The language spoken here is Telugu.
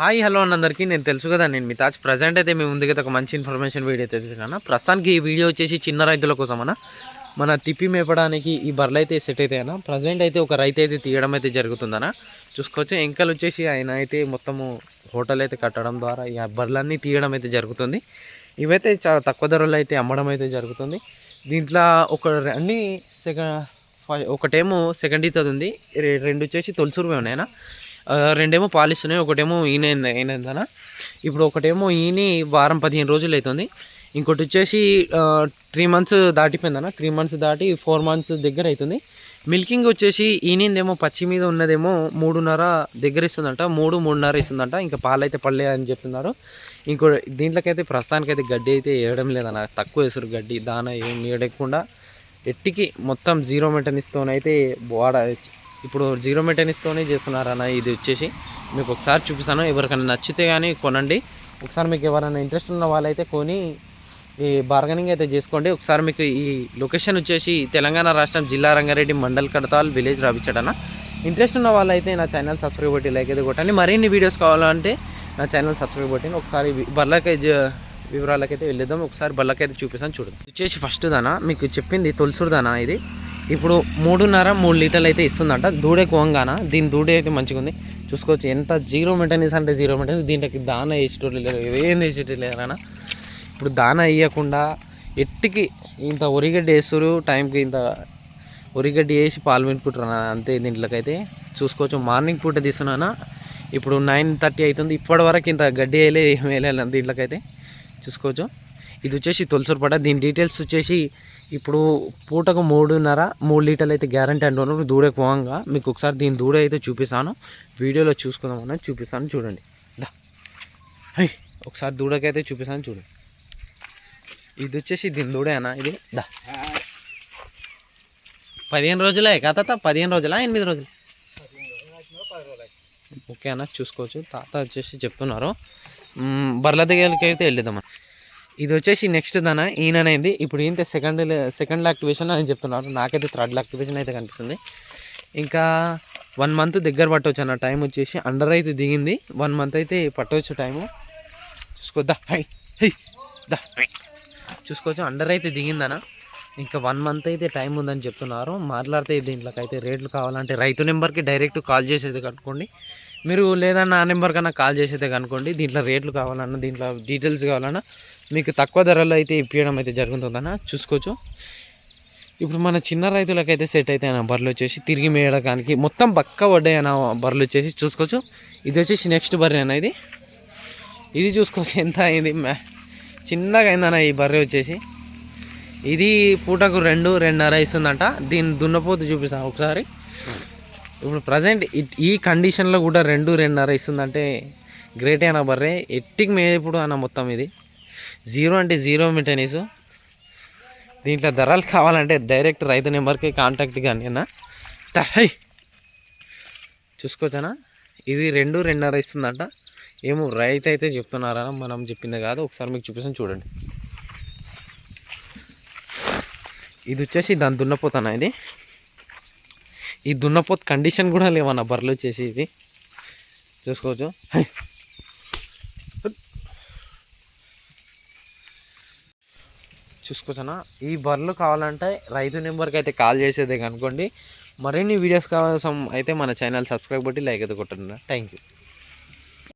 Hi hello అన్నందరికీ. నేను తెలుసు కదా నేను మీ తాజ్. ప్రజెంట్ అయితే మేము ముందుగా ఒక మంచి ఇన్ఫర్మేషన్ వీడియో అయితే తీసుకున్నా ప్రస్తుతానికి ఈ వీడియో వచ్చేసి చిన్న రైతుల కోసం మన తిప్పి మేపడానికి ఈ బర్రెలు అయితే సెట్ అయితే అన్న ప్రజెంట్ అయితే ఒక రైతు అయితే తీయడం అయితే జరుగుతుందన్న చూసుకోవచ్చు. ఎంకలు వచ్చేసి ఆయన అయితే మొత్తము హోటల్ అయితే కట్టడం ద్వారా ఈ బర్రెలన్నీ తీయడం అయితే జరుగుతుంది. ఇవైతే చాలా తక్కువ ధరలో అయితే అమ్మడం అయితే జరుగుతుంది. దీంట్లో ఒక అన్ని సెకండ్ ఒకటేమో సెకండ్ ఈతది ఉంది. రెండు వచ్చేసి తొలిసూరువే ఉన్నాయన్నా రెండేమో రెండేమో పాలిస్తున్నాయి ఒకటేమో ఈయన ఈయనందన ఇప్పుడు ఒకటేమో ఈయన వారం పదిహేను రోజులు అవుతుంది ఇంకోటి వచ్చేసి త్రీ మంత్స్ దాటిపోయిందన్న త్రీ మంత్స్ దాటి ఫోర్ మంత్స్ దగ్గర అవుతుంది మిల్కింగ్ వచ్చేసి ఈయనేమో పచ్చి మీద ఉన్నదేమో మూడున్నర దగ్గర ఇస్తుందంట మూడు మూడున్నర ఇస్తుందంట. ఇంకా పాలు అయితే పడలే అని చెప్తున్నారు. ఇంకో దీంట్లోకైతే ప్రస్తుతానికైతే గడ్డి అయితే వేయడం లేదన్న. తక్కువ వేసారు గడ్డి దాన ఏం వేయకుండా ఎట్టికి మొత్తం జీరో మెయింటెనెన్స్తోనైతే వాడ ఇప్పుడు జీరో మెయింటెనెన్స్తోనే చేస్తున్నారన్న ఇది వచ్చేసి మీకు ఒకసారి చూపిస్తాను. ఎవరికైనా నచ్చితే కానీ కొనండి. ఒకసారి మీకు ఎవరైనా ఇంట్రెస్ట్ ఉన్న వాళ్ళైతే కొని ఈ బార్గెనింగ్ అయితే చేసుకోండి. ఒకసారి మీకు ఈ లొకేషన్ వచ్చేసి తెలంగాణ రాష్ట్రం జిల్లా రంగారెడ్డి మండల్ కడతాల్ విలేజ్ రావిచ్చడన ఇంట్రెస్ట్ ఉన్న వాళ్ళైతే నా ఛానల్ సబ్స్క్రైబ్ కొట్టి లైక్ అయితే కొట్టండి. మరిన్ని వీడియోస్ కావాలంటే నా ఛానల్ సబ్స్క్రైబ్ కొట్టండి. ఒకసారి బర్లకై వివరాలకైతే వెళ్ళేద్దాం. ఒకసారి బర్లకైతే చూపిస్తాను చూడండి వచ్చేసి ఫస్ట్ దానా మీకు చెప్పింది తొలసూరు దానా ఇది. ఇప్పుడు మూడున్నర మూడు లీటర్లు అయితే ఇస్తుందంట. దూడే కోంగాన? దీని దూడే అయితే మంచిగా ఉంది చూసుకోవచ్చు. ఎంత జీరో మెయింటెనెన్స్ అంటే జీరో మెయింటెనెన్స్ దీంట్లోకి దాన వేసేటోళ్ళు లేరు. ఏం వేసేటోళ్ళు లేరనా ఇప్పుడు దాన వేయకుండా ఎట్టికి ఇంత ఒరిగడ్డి వేస్తారు టైంకి ఇంత ఒరిగడ్డి వేసి పాలు పెట్టుకుంటారు అంతే దీంట్లోకైతే. చూసుకోవచ్చు. మార్నింగ్ పూట తీస్తున్నానా ఇప్పుడు నైన్ థర్టీ అవుతుంది. ఇప్పటి వరకు ఇంత గడ్డి వేయలే ఏం వేయలేదు దీంట్లోకైతే. చూసుకోవచ్చు. ఇది వచ్చేసి తొలసూరు దీని డీటెయిల్స్ వచ్చేసి ఇప్పుడు పూటకు మూడున్నర మూడు లీటర్లు అయితే గ్యారంటీ అంటున్నారు దూడకు పోవంగా. మీకు ఒకసారి దీని దూడ అయితే చూపిస్తాను. వీడియోలో చూసుకుందామని చూపిస్తాను చూడండి. దా. ఒకసారి దూడకైతే చూపిస్తాను చూడండి ఇది వచ్చేసి దీని దూడే అన్న ఇది. దా. పదిహేను రోజులే కదా పదిహేను రోజులా ఎనిమిది రోజులు? ఓకే అన్న చూసుకోవచ్చు. తాత వచ్చేసి చెప్తున్నారు. బర్ల దగ్గరికి అయితే వెళ్ళేద్దాం ఇది వచ్చేసి నెక్స్ట్ దాన. ఈయననేది? ఇప్పుడు ఏంటి సెకండ్ సెకండ్ యాక్టివేషన్ అని చెప్తున్నారు. నాకైతే థర్డ్ యాక్టివేషన్ అయితే కనిపిస్తుంది. ఇంకా వన్ మంత్ దగ్గర పట్టవచ్చు అన్న టైం వచ్చేసి అండర్ అయితే దిగింది. వన్ మంత్ అయితే పట్టవచ్చు టైము చూసుకోద్దా హై హై దా చూసుకోవచ్చు అండర్ అయితే దిగిందనా ఇంకా వన్ మంత్ అయితే టైం ఉందని చెప్తున్నారు. మాట్లాడితే దీంట్లోకి అయితే రేట్లు కావాలంటే రైతు నెంబర్కి డైరెక్ట్ కాల్ చేసేది కనుక్కోండి. మీరు లేదన్నా ఆ నెంబర్ కన్నా కాల్ చేసేది కనుక్కోండి. దీంట్లో రేట్లు కావాలన్నా దీంట్లో డీటెయిల్స్ కావాలన్నా మీకు తక్కువ ధరలో అయితే ఇప్పించడం అయితే జరుగుతుందన్న? చూసుకోవచ్చు. ఇప్పుడు మన చిన్న రైతులకైతే సెట్ అయితే అన్న బర్రెలు వచ్చేసి తిరిగి మేయడానికి మొత్తం పక్క పడ్డాయి అన్న బర్రెలు వచ్చేసి చూసుకోవచ్చు. ఇది వచ్చేసి నెక్స్ట్ బర్రె అన్న ఇది. ఇది చూసుకోవచ్చు ఎంత అయింది. చిన్నగా అయిందన్న ఈ బర్రె వచ్చేసి. ఇది పూటకు రెండు రెండున్నర ఇస్తుందంట. దీన్ని దున్నపోతు చూపిస్తాను ఒకసారి. ఇప్పుడు ప్రజెంట్ ఈ కండిషన్లో కూడా రెండు రెండున్నర ఇస్తుందంటే గ్రేటే అన్న బర్రె. ఎట్టికి మేపుడు అన్న మొత్తం ఇది. జీరో అంటే జీరో మెయింటెనెన్స్ దీంట్లో ధరలు కావాలంటే డైరెక్ట్ రైతు నెంబర్కి కాంటాక్ట్ కానీ అన్న. టై చూసుకోవచ్చానా ఇది రెండు రెండున్నర ఇస్తుందంట. ఏమో రైతు అయితే చెప్తున్నారా? మనం చెప్పింది కాదు. ఒకసారి మీకు చూపిస్తాను చూడండి. ఇది వచ్చేసి దాని దున్నపోతానా ఇది. ఈ దున్నపోత్ కండిషన్ కూడా లేవన్న బర్రెలు వచ్చేసి ఇది. చూసుకోవచ్చు. హై. ఈ బర్రెలు కావాలంటే రైతు నెంబర్కి అయితే కాల్ చేసేదే కనుకోండి. మరిన్ని వీడియోస్ కోసం అయితే మన ఛానల్ సబ్స్క్రైబ్ బట్టి లైక్ అయితే కొట్టండి. Thank you